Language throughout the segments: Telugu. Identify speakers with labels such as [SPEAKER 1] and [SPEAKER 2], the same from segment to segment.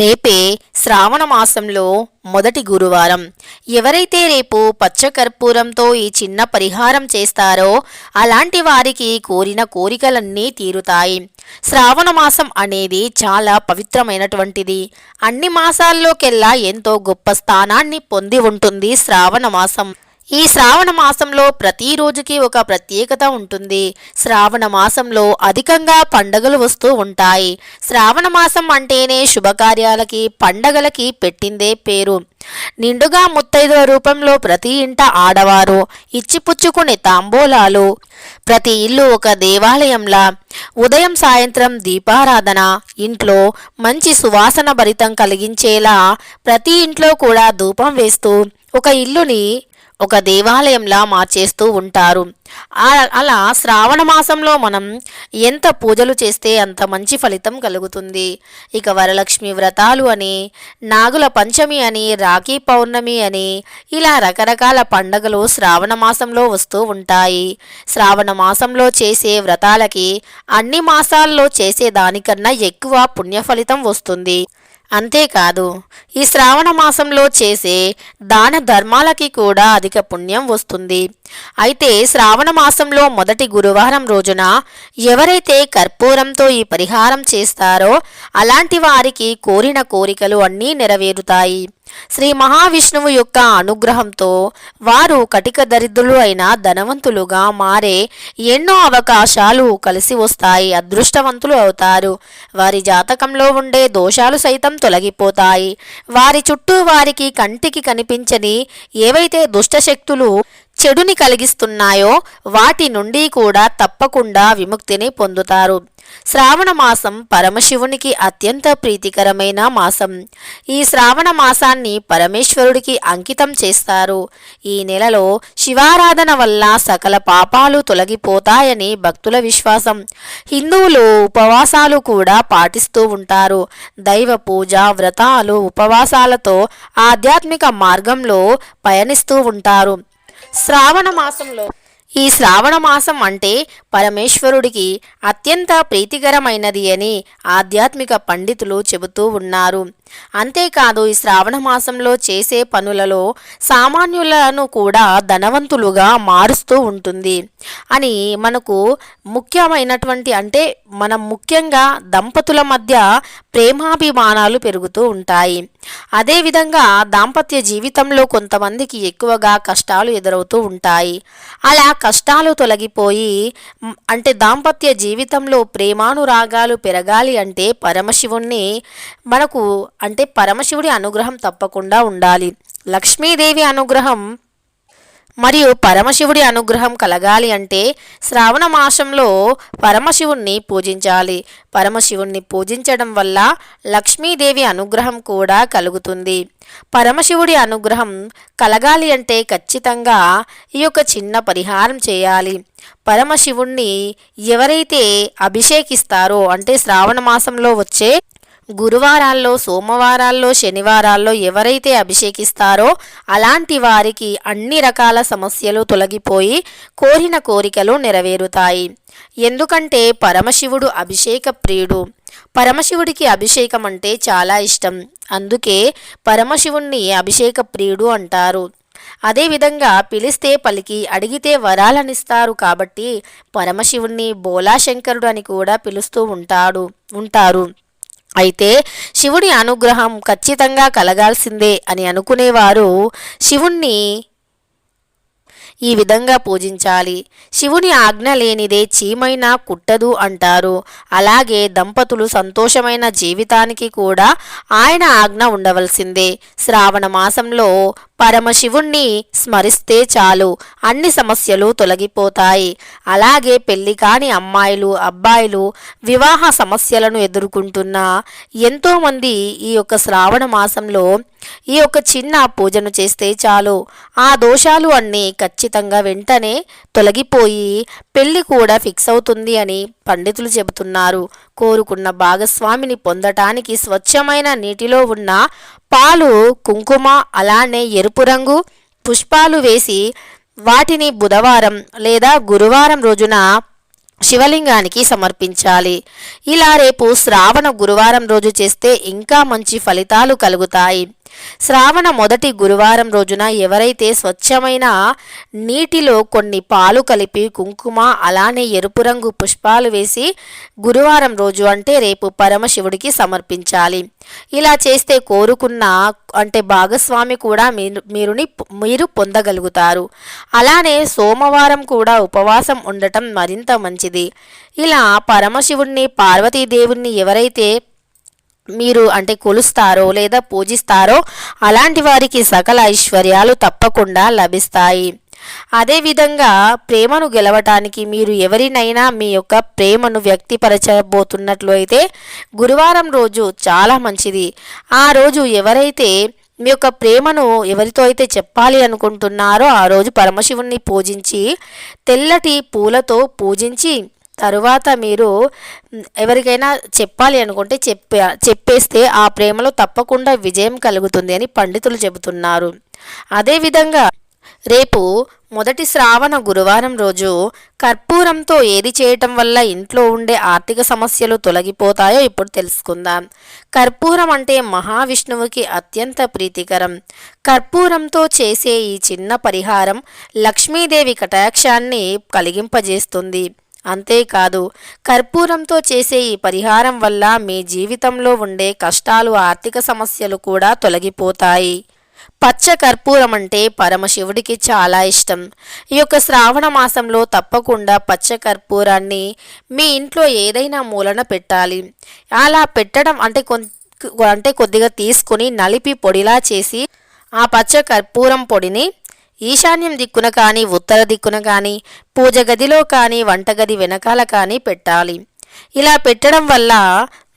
[SPEAKER 1] రేపే శ్రావణ మాసంలో మొదటి గురువారం. ఎవరైతే రేపు పచ్చకర్పూరంతో ఈ చిన్న పరిహారం చేస్తారో అలాంటి వారికి కోరిన కోరికలన్నీ తీరుతాయి. శ్రావణ మాసం అనేది చాలా పవిత్రమైనటువంటిది. అన్ని మాసాల్లోకెల్లా ఎంతో గొప్ప స్థానాన్ని పొంది ఉంటుంది శ్రావణ మాసం. ఈ శ్రావణ మాసంలో ప్రతిరోజుకి ఒక ప్రత్యేకత ఉంటుంది. శ్రావణ మాసంలో అధికంగా పండగలు వస్తూ ఉంటాయి. శ్రావణ మాసం అంటేనే శుభకార్యాలకి పండగలకి పెట్టిందే పేరు. నిండుగా ముత్తైదుల రూపంలో ప్రతి ఇంట ఆడవారు ఇచ్చిపుచ్చుకునే తాంబూలాలు. ప్రతి ఇల్లు ఒక దేవాలయంలా. ఉదయం సాయంత్రం దీపారాధన ఇంట్లో మంచి సువాసన భరితం కలిగించేలా ప్రతి ఇంట్లో కూడా ధూపం వేస్తూ ఒక ఇల్లుని ఒక దేవాలయంలా మార్చేస్తూ ఉంటారు. అలా శ్రావణ మాసంలో మనం ఎంత పూజలు చేస్తే అంత మంచి ఫలితం కలుగుతుంది. ఇక వరలక్ష్మి వ్రతాలు అని నాగుల పంచమి అని రాఖీ పౌర్ణమి అని ఇలా రకరకాల పండగలు శ్రావణ మాసంలో వస్తూ ఉంటాయి. శ్రావణ మాసంలో చేసే వ్రతాలకి అన్ని మాసాల్లో చేసే దానికన్నా ఎక్కువ పుణ్య ఫలితం వస్తుంది. అంతేకాదు ఈ శ్రావణ మాసంలో చేసే దాన ధర్మాలకి కూడా అధిక పుణ్యం వస్తుంది. అయితే శ్రావణ మాసంలో మొదటి గురువారం రోజున ఎవరైతే కర్పూరంతో ఈ పరిహారం చేస్తారో అలాంటి వారికి కోరిన కోరికలు అన్నీ నెరవేరుతాయి. శ్రీ మహావిష్ణువు యొక్క అనుగ్రహంతో వారు కటిక దరిద్రులు అయిన ధనవంతులుగా మారే ఎన్నో అవకాశాలు కలిసి వస్తాయి అదృష్టవంతులు అవుతారు. వారి జాతకంలో ఉండే దోషాలు సైతం తొలగిపోతాయి. వారి చుట్టూ వారికి కంటికి కనిపించని ఏవైతే దుష్టశక్తులు చెడుని కలిగిస్తున్నాయో వాటి నుండి కూడా తప్పకుండా విముక్తిని పొందుతారు. శ్రావణ మాసం పరమశివునికి అత్యంత ప్రీతికరమైన మాసం. ఈ శ్రావణ మాసాన్ని పరమేశ్వరుడికి అంకితం చేస్తారు. ఈ నెలలో శివారాధన వల్ల సకల పాపాలు తొలగిపోతాయని భక్తుల విశ్వాసం. హిందువులు ఉపవాసాలు కూడా పాటిస్తూ ఉంటారు. దైవ పూజ వ్రతాలు ఉపవాసాలతో ఆధ్యాత్మిక మార్గంలో పయనిస్తూ ఉంటారు. శ్రావణ మాసంలో ఈ శ్రావణ మాసం అంటే పరమేశ్వరుడికి అత్యంత ప్రీతికరమైనది అని ఆధ్యాత్మిక పండితులు చెబుతూ ఉన్నారు. అంతేకాదు ఈ శ్రావణ మాసంలో చేసే పనులలో సామాన్యులను కూడా ధనవంతులుగా మారుస్తూ ఉంటుంది. అని మనకు ముఖ్యమైనటువంటి అంటే మనం ముఖ్యంగా దంపతుల మధ్య ప్రేమాభిమానాలు పెరుగుతూ ఉంటాయి. అదేవిధంగా దాంపత్య జీవితంలో కొంతమందికి ఎక్కువగా కష్టాలు ఎదురవుతూ ఉంటాయి. అలా కష్టాలు తొలగిపోయి అంటే దాంపత్య జీవితంలో ప్రేమానురాగాలు పెరగాలి అంటే పరమశివుణ్ణి మనకు అంటే పరమశివుడి అనుగ్రహం తప్పకుండా ఉండాలి. లక్ష్మీదేవి అనుగ్రహం మరియు పరమశివుడి అనుగ్రహం కలగాలి అంటే శ్రావణ మాసంలో పరమశివుణ్ణి పూజించాలి. పరమశివుణ్ణి పూజించడం వల్ల లక్ష్మీదేవి అనుగ్రహం కూడా కలుగుతుంది. పరమశివుడి అనుగ్రహం కలగాలి అంటే ఖచ్చితంగా ఈ యొక్క చిన్న పరిహారం చేయాలి. పరమశివుణ్ణి ఎవరైతే అభిషేకిస్తారో అంటే శ్రావణ మాసంలో వచ్చే గురువారాల్లో సోమవారాల్లో శనివారాల్లో ఎవరైతే అభిషేకిస్తారో అలాంటి వారికి అన్ని రకాల సమస్యలు తొలగిపోయి కోరిన కోరికలు నెరవేరుతాయి. ఎందుకంటే పరమశివుడు అభిషేక ప్రియుడు. పరమశివుడికి అభిషేకం అంటే చాలా ఇష్టం. అందుకే పరమశివుణ్ణి అభిషేక ప్రియుడు అంటారు. అదేవిధంగా పిలిస్తే పలికి అడిగితే వరాలనిస్తారు కాబట్టి పరమశివుణ్ణి బోలాశంకరుడు అని కూడా పిలుస్తూ ఉంటాడు ఉంటారు. అయితే శివుని అనుగ్రహం ఖచ్చితంగా కలగాల్సిందే అని అనుకునేవారు. శివుణ్ణి ఈ విధంగా పూజించాలి. శివుని ఆజ్ఞ లేనిదే చీమైనా కుట్టదు అంటారు. అలాగే దంపతులు సంతోషమైన జీవితానికి కూడా ఆయన ఆజ్ఞ ఉండవలసిందే. శ్రావణ మాసంలో పరమశివుణ్ణి స్మరిస్తే చాలు. అన్ని సమస్యలు తొలగిపోతాయి. అలాగే పెళ్ళి కాని అమ్మాయిలు అబ్బాయిలు వివాహ సమస్యలను ఎదుర్కొంటున్న. ఎంతోమంది ఈ యొక్క శ్రావణ మాసంలో ఈ యొక్క చిన్న పూజను చేస్తే చాలు. ఆ దోషాలు అన్నీ ఖచ్చితంగా వెంటనే తొలగిపోయి పెళ్ళి కూడా ఫిక్స్ అవుతుంది అని పండితులు చెబుతున్నారు. కోరుకున్న భాగస్వామిని పొందటానికి స్వచ్ఛమైన నీటిలో ఉన్న పాలు కుంకుమ అలానే ఎరుపు రంగు పుష్పాలు వేసి వాటిని బుధవారం లేదా గురువారం రోజున శివలింగానికి సమర్పించాలి. ఇలా రేపు శ్రావణ గురువారం రోజు చేస్తే ఇంకా మంచి ఫలితాలు కలుగుతాయి. శ్రావణ మొదటి గురువారం రోజున ఎవరైతే స్వచ్ఛమైన నీటిలో కొన్ని పాలు కలిపి కుంకుమ అలానే ఎరుపు రంగు పుష్పాలు వేసి గురువారం రోజు అంటే రేపు పరమశివుడికి సమర్పించాలి. ఇలా చేస్తే కోరుకున్న అంటే భాగస్వామి కూడా మీరు మీరుని మీరు పొందగలుగుతారు. అలానే సోమవారం కూడా ఉపవాసం ఉండటం మరింత మంచిది. ఇలా పరమశివుణ్ణి పార్వతీదేవుణ్ణి ఎవరైతే మీరు అంటే కొలుస్తారో లేదా పూజిస్తారో అలాంటి వారికి సకల ఐశ్వర్యాలు తప్పకుండా లభిస్తాయి. అదేవిధంగా ప్రేమను గెలవటానికి మీరు ఎవరినైనా మీ యొక్క ప్రేమను వ్యక్తిపరచబోతున్నట్లు అయితే గురువారం రోజు చాలా మంచిది. ఆ రోజు ఎవరైతే మీ యొక్క ప్రేమను ఎవరితో అయితే చెప్పాలి అనుకుంటున్నారో ఆ రోజు పరమశివుణ్ణి పూజించి తెల్లటి పూలతో పూజించి తరువాత మీరు ఎవరికైనా చెప్పాలి అనుకుంటే చెప్పే చెప్పేస్తే ఆ ప్రేమలో తప్పకుండా విజయం కలుగుతుంది అని పండితులు చెబుతున్నారు. అదేవిధంగా రేపు మొదటి శ్రావణ గురువారం రోజు కర్పూరంతో ఏది చేయటం వల్ల ఇంట్లో ఉండే ఆర్థిక సమస్యలు తొలగిపోతాయో ఇప్పుడు తెలుసుకుందాం. కర్పూరం అంటే మహావిష్ణువుకి అత్యంత ప్రీతికరం. కర్పూరంతో చేసే ఈ చిన్న పరిహారం లక్ష్మీదేవి కటాక్షాన్ని కలిగింపజేస్తుంది. అంతేకాదు కర్పూరంతో చేసే ఈ పరిహారం వల్ల మీ జీవితంలో ఉండే కష్టాలు ఆర్థిక సమస్యలు కూడా తొలగిపోతాయి. పచ్చ కర్పూరం అంటే పరమశివుడికి చాలా ఇష్టం. ఈ యొక్క శ్రావణ మాసంలో తప్పకుండా పచ్చ కర్పూరాన్ని మీ ఇంట్లో ఏదైనా మూలన పెట్టాలి. అలా పెట్టడం అంటే అంటే కొద్దిగా తీసుకుని నలిపి పొడిలా చేసి ఆ పచ్చ కర్పూరం పొడిని ఈశాన్యం దిక్కున కానీ ఉత్తర దిక్కున కానీ పూజ గదిలో కానీ వంటగది వెనకాల కానీ పెట్టాలి. ఇలా పెట్టడం వల్ల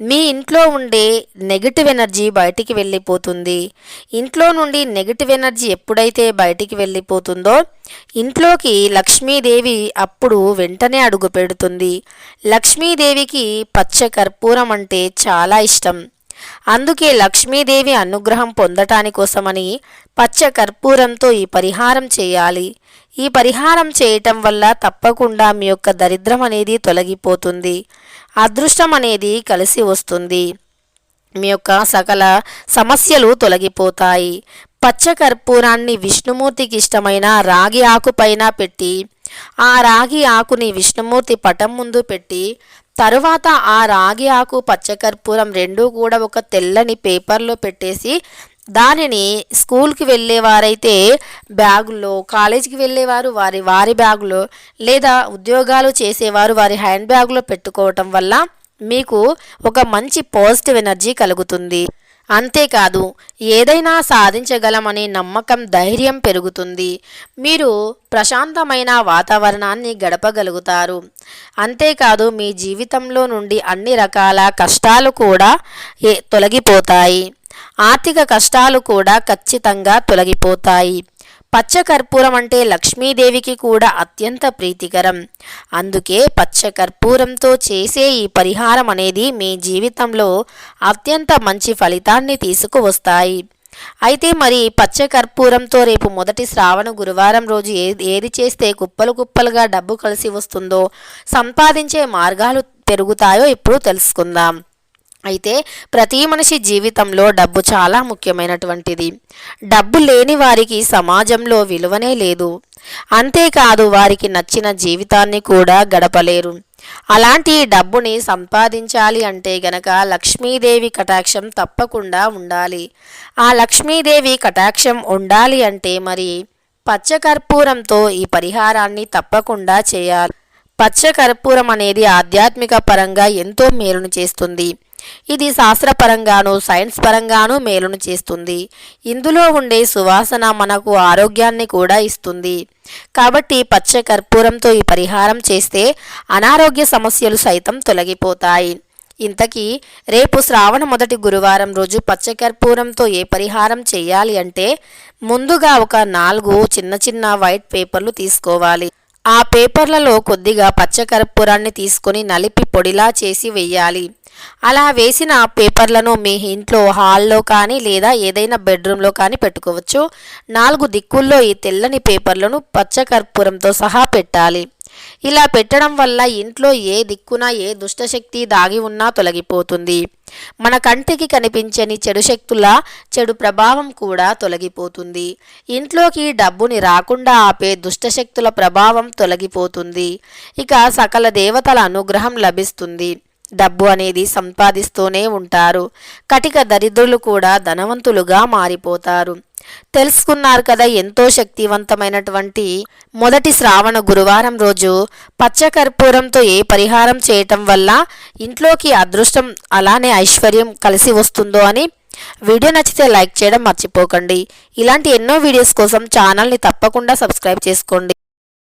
[SPEAKER 1] మీ ఇంట్లో ఉండే నెగిటివ్ ఎనర్జీ బయటికి వెళ్ళిపోతుంది. ఇంట్లో నుండి నెగిటివ్ ఎనర్జీ ఎప్పుడైతే బయటికి వెళ్ళిపోతుందో ఇంట్లోకి లక్ష్మీదేవి అప్పుడు వెంటనే అడుగు పెడుతుంది. లక్ష్మీదేవికి పచ్చ కర్పూరం అంటే చాలా ఇష్టం. అందుకే లక్ష్మీదేవి అనుగ్రహం పొందటాని కోసమని పచ్చ కర్పూరంతో ఈ పరిహారం చేయాలి. ఈ పరిహారం చేయటం వల్ల తప్పకుండా మీ యొక్క దరిద్రం అనేది తొలగిపోతుంది. అదృష్టం అనేది కలిసి వస్తుంది. మీ యొక్క సకల సమస్యలు తొలగిపోతాయి. పచ్చ కర్పూరాన్ని విష్ణుమూర్తికి ఇష్టమైన రాగి ఆకుపైన పెట్టి ఆ రాగి ఆకుని విష్ణుమూర్తి పటం ముందు పెట్టి తరువాత ఆ రాగి ఆకు పచ్చకర్పూరం రెండూ కూడా ఒక తెల్లని పేపర్లో పెట్టేసి దానిని స్కూల్కి వెళ్ళేవారైతే బ్యాగుల్లో కాలేజీకి వెళ్ళేవారు వారి వారి బ్యాగులో లేదా ఉద్యోగాలు చేసేవారు వారి హ్యాండ్ బ్యాగులో పెట్టుకోవటం వల్ల మీకు ఒక మంచి పాజిటివ్ ఎనర్జీ కలుగుతుంది. అంతేకాదు ఏదైనా సాధించగలమనే నమ్మకం ధైర్యం పెరుగుతుంది. మీరు ప్రశాంతమైన వాతావరణాన్ని గడపగలుగుతారు. అంతేకాదు మీ జీవితంలో నుండి అన్ని రకాల కష్టాలు కూడా తొలగిపోతాయి. ఆర్థిక కష్టాలు కూడా ఖచ్చితంగా తొలగిపోతాయి. పచ్చకర్పూరం అంటే లక్ష్మీదేవికి కూడా అత్యంత ప్రీతికరం. అందుకే పచ్చకర్పూరంతో చేసే ఈ పరిహారం అనేది మీ జీవితంలో అత్యంత మంచి ఫలితాన్ని తీసుకువస్తాయి. అయితే మరి పచ్చకర్పూరంతో రేపు మొదటి శ్రావణ గురువారం రోజు ఏది ఏది చేస్తే కుప్పలు కుప్పలుగా డబ్బు కలిసి వస్తుందో సంపాదించే మార్గాలు పెరుగుతాయో ఇప్పుడు తెలుసుకుందాం. అయితే ప్రతి మనిషి జీవితంలో డబ్బు చాలా ముఖ్యమైనటువంటిది. డబ్బు లేని వారికి సమాజంలో విలువనే లేదు. అంతేకాదు వారికి నచ్చిన జీవితాన్ని కూడా గడపలేరు. అలాంటి డబ్బుని సంపాదించాలి అంటే గనక లక్ష్మీదేవి కటాక్షం తప్పకుండా ఉండాలి. ఆ లక్ష్మీదేవి కటాక్షం ఉండాలి అంటే మరి పచ్చకర్పూరంతో ఈ పరిహారాన్ని తప్పకుండా చేయాలి. పచ్చకర్పూరం అనేది ఆధ్యాత్మిక పరంగా ఎంతో మేలును చేస్తుంది. ఇది శాస్త్రపరంగాను సైన్స్ పరంగాను మేలును చేస్తుంది. ఇందులో ఉండే సువాసన మనకు ఆరోగ్యాన్ని కూడా ఇస్తుంది. కాబట్టి పచ్చ కర్పూరంతో ఈ పరిహారం చేస్తే అనారోగ్య సమస్యలు సైతం తొలగిపోతాయి. ఇంతకీ రేపు శ్రావణ మొదటి గురువారం రోజు పచ్చకర్పూరంతో ఏ పరిహారం చేయాలి అంటే ముందుగా ఒక నాలుగు చిన్న చిన్న వైట్ పేపర్లు తీసుకోవాలి. ఆ పేపర్లలో కొద్దిగా పచ్చకర్పూరాన్ని తీసుకొని నలిపి పొడిలా చేసి వెయ్యాలి. అలా వేసిన పేపర్లను మీ ఇంట్లో హాల్లో కానీ లేదా ఏదైనా బెడ్రూమ్లో కానీ పెట్టుకోవచ్చు. నాలుగు దిక్కుల్లో ఈ తెల్లని పేపర్లను పచ్చకర్పూరంతో సహా పెట్టాలి. ఇలా పెట్టడం వల్ల ఇంట్లో ఏ దిక్కున ఏ దుష్టశక్తి దాగి ఉన్నా తొలగిపోతుంది. మన కంటికి కనిపించని చెడు శక్తుల చెడు ప్రభావం కూడా తొలగిపోతుంది. ఇంట్లోకి డబ్బుని రాకుండా ఆపే దుష్టశక్తుల ప్రభావం తొలగిపోతుంది. ఇక సకల దేవతల అనుగ్రహం లభిస్తుంది. డబ్బు అనేది సంపాదిస్తూనే ఉంటారు. కటిక దరిద్రులు కూడా ధనవంతులుగా మారిపోతారు. తెలుసుకున్నారు కదా ఎంతో శక్తివంతమైనటువంటి మొదటి శ్రావణ గురువారం రోజు పచ్చకర్పూరంతో ఏ పరిహారం చేయటం వల్ల ఇంట్లోకి అదృష్టం అలానే ఐశ్వర్యం కలిసి వస్తుందో అని వీడియో నచ్చితే లైక్ చేయడం మర్చిపోకండి. ఇలాంటి ఎన్నో వీడియోస్ కోసం ఛానల్ని తప్పకుండా సబ్స్క్రైబ్ చేసుకోండి.